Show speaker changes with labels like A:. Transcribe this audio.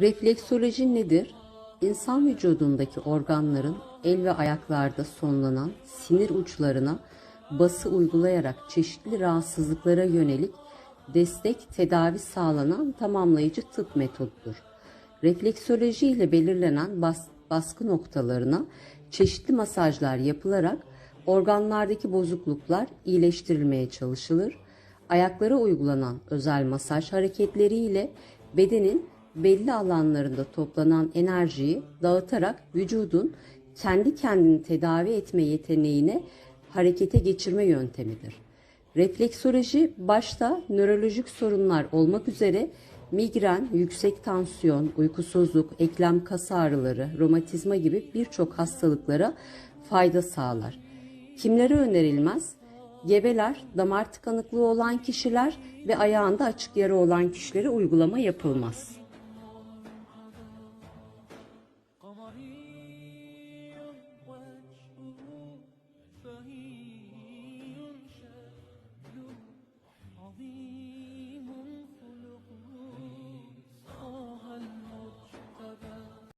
A: Refleksoloji nedir? İnsan vücudundaki organların el ve ayaklarda sonlanan sinir uçlarına bası uygulayarak çeşitli rahatsızlıklara yönelik destek tedavi sağlanan tamamlayıcı tıp metodudur. Refleksoloji ile belirlenen bas- baskı noktalarına çeşitli masajlar yapılarak organlardaki bozukluklar iyileştirilmeye çalışılır. Ayaklara uygulanan özel masaj hareketleriyle bedenin belli alanlarında toplanan enerjiyi dağıtarak vücudun kendi kendini tedavi etme yeteneğine harekete geçirme yöntemidir. Refleksoloji başta nörolojik sorunlar olmak üzere migren, yüksek tansiyon, uykusuzluk, eklem kas ağrıları, romatizma gibi birçok hastalıklara fayda sağlar. Kimlere önerilmez? Gebeler, damar tıkanıklığı olan kişiler ve ayağında açık yara olan kişilere uygulama yapılmaz.
B: صحيح وجهه فهي شكله عظيم